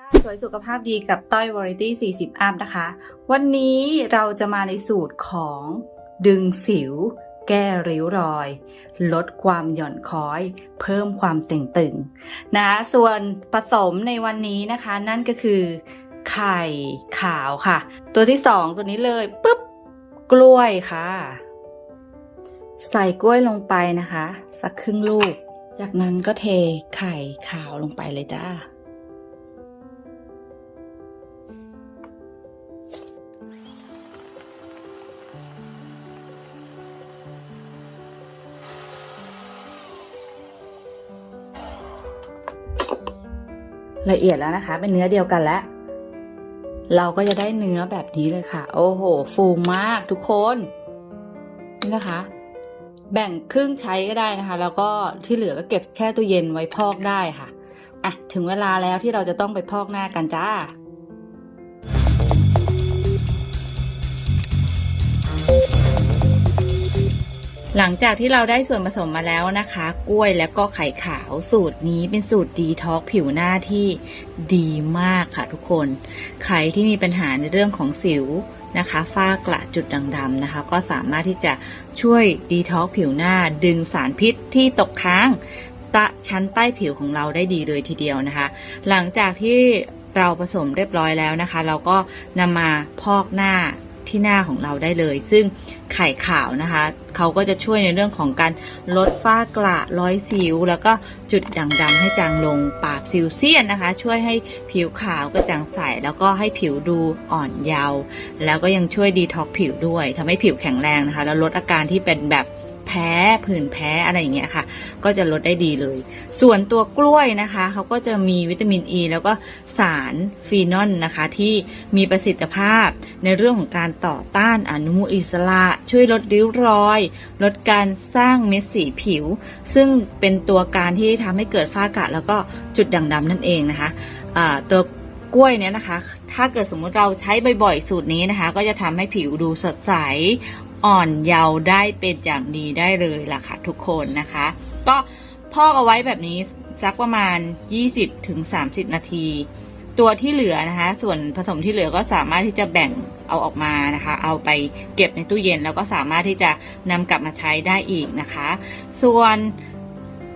ค่ะสวยสุขภาพดีกับต้อย Variety 40 อัพนะคะ วันนี้เราจะมาในสูตรของดึงสิว แก้ริ้วรอย ลดความหย่อนคล้อย เพิ่มความเต่งตึงนะคะส่วนผสมในวันนี้นะคะ นั่นก็คือ ไข่ขาวค่ะ ตัวที่สองตัวนี้เลยปุ๊บ กล้วยค่ะ ใส่กล้วยลงไปนะคะ สักครึ่งลูก จากนั้นก็เทไข่ขาวลงไปเลยจ้า ละเอียดแล้วนะคะ เป็นเนื้อเดียวกันแล้ว เราก็จะได้เนื้อแบบนี้เลยค่ะ โอ้โห ฟูมากทุกคนนี่นะคะ แบ่งครึ่งใช้ก็ได้นะคะ แล้วก็ที่เหลือก็เก็บแช่ตู้เย็นไว้พอกได้ค่ะอะถึงเวลาแล้วที่เราจะต้องไปพอกหน้ากันจ้า หลังจากที่เราได้ส่วนผสมมาแล้วนะคะ กล้วยและก็ไข่ขาวสูตรนี้เป็นสูตรดีท็อกผิวหน้าที่ดีมากค่ะทุกคน ใครที่มีปัญหาในเรื่องของสิวนะคะฝ้ากระจุดด่างดำนะคะ ก็สามารถที่จะช่วยดีท็อกผิวหน้าดึงสารพิษที่ตกค้างตะชั้นใต้ผิวของเราได้ดีเลยทีเดียวนะคะ หลังจากที่เราผสมเรียบร้อยแล้วนะคะ เราก็นำมาพอกหน้า ที่หน้าของเราได้เลย ซึ่งไข่ขาวนะคะ เขาก็จะช่วยในเรื่องของการลดฝ้ากระร้อยสิว แล้วก็จุดด่างดำให้จางลงปราบสิวเซียนนะคะ ช่วยให้ผิวขาวกระจ่างใสแล้วก็ให้ผิวดูอ่อนเยาว์แล้วก็ยังช่วยดีท็อกผิวด้วยทำให้ผิวแข็งแรงนะคะ แล้วลดอาการที่เป็นแบบ แพ้ผื่นแพ้อะไรอย่างเงี้ยค่ะ ก็จะลดได้ดีเลย ส่วนตัวกล้วยนะคะเขาก็จะมีวิตามินอ e ีแล้วก็สารฟีนอลนะคะ ที่มีประสิทธิภาพในเรื่องของการต่อต้านอนุมูลอิสระ ช่วยลดริ้วรอย ลดการสร้างเม็ดสีผิว ซึ่งเป็นตัวการที่ทำให้เกิดฝ้ากระแล้วก็จุดด่างดำนั่นเองนะคะอ่าตัวกล้วยเนี่ยนะคะ ถ้าเกิดสมมุติเราใช้บ่อยๆ สูตรนี้นะคะ ก็จะทำให้ผิวดูสดใส อ่อนเยาว์ได้เป็นอย่างดีได้เลยล่ะค่ะทุกคนนะคะ ก็พอกเอาไว้แบบนี้สักประมาณ 20-30ถึง30 นาที ตัวที่เหลือนะคะ ส่วนผสมที่เหลือก็สามารถที่จะแบ่งเอาออกมานะคะ เอาไปเก็บในตู้เย็นแล้วก็สามารถที่จะนำกลับมาใช้ได้อีกนะคะ ส่วน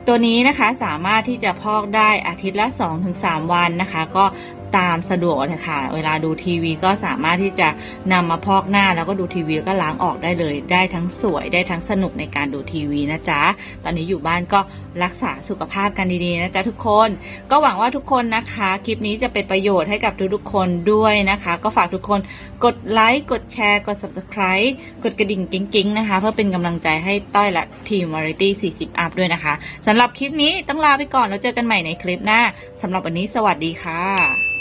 ตัวนี้นะคะสามารถที่จะพอกได้อาทิตย์ละ 2-3 วันนะคะ ก็ ตามสะดวกเลยค่ะ เวลาดูทีวีก็สามารถที่จะนำมาพอกหน้า แล้วก็ดูทีวีก็ล้างออกได้เลย ได้ทั้งสวยได้ทั้งสนุกในการดูทีวีนะจ๊ะ ตอนนี้อยู่บ้านก็รักษาสุขภาพกันดีๆนะจ๊ะทุกคน ก็หวังว่าทุกคนนะคะ คลิปนี้จะเป็นประโยชน์ให้กับทุกๆคนด้วยนะคะ ก็ฝากทุกคนกดไลค์กดแชร์กด subscribe กดกระดิ่งกิ๊งๆนะคะ เพื่อเป็นกำลังใจให้ต้อยและทีม Variety 40 Up ด้วยนะคะสำหรับคลิปนี้ต้องลาไปก่อนแล้วเจอกันใหม่ในคลิปหน้าสำหรับวันนี้สวัสดีค่ะ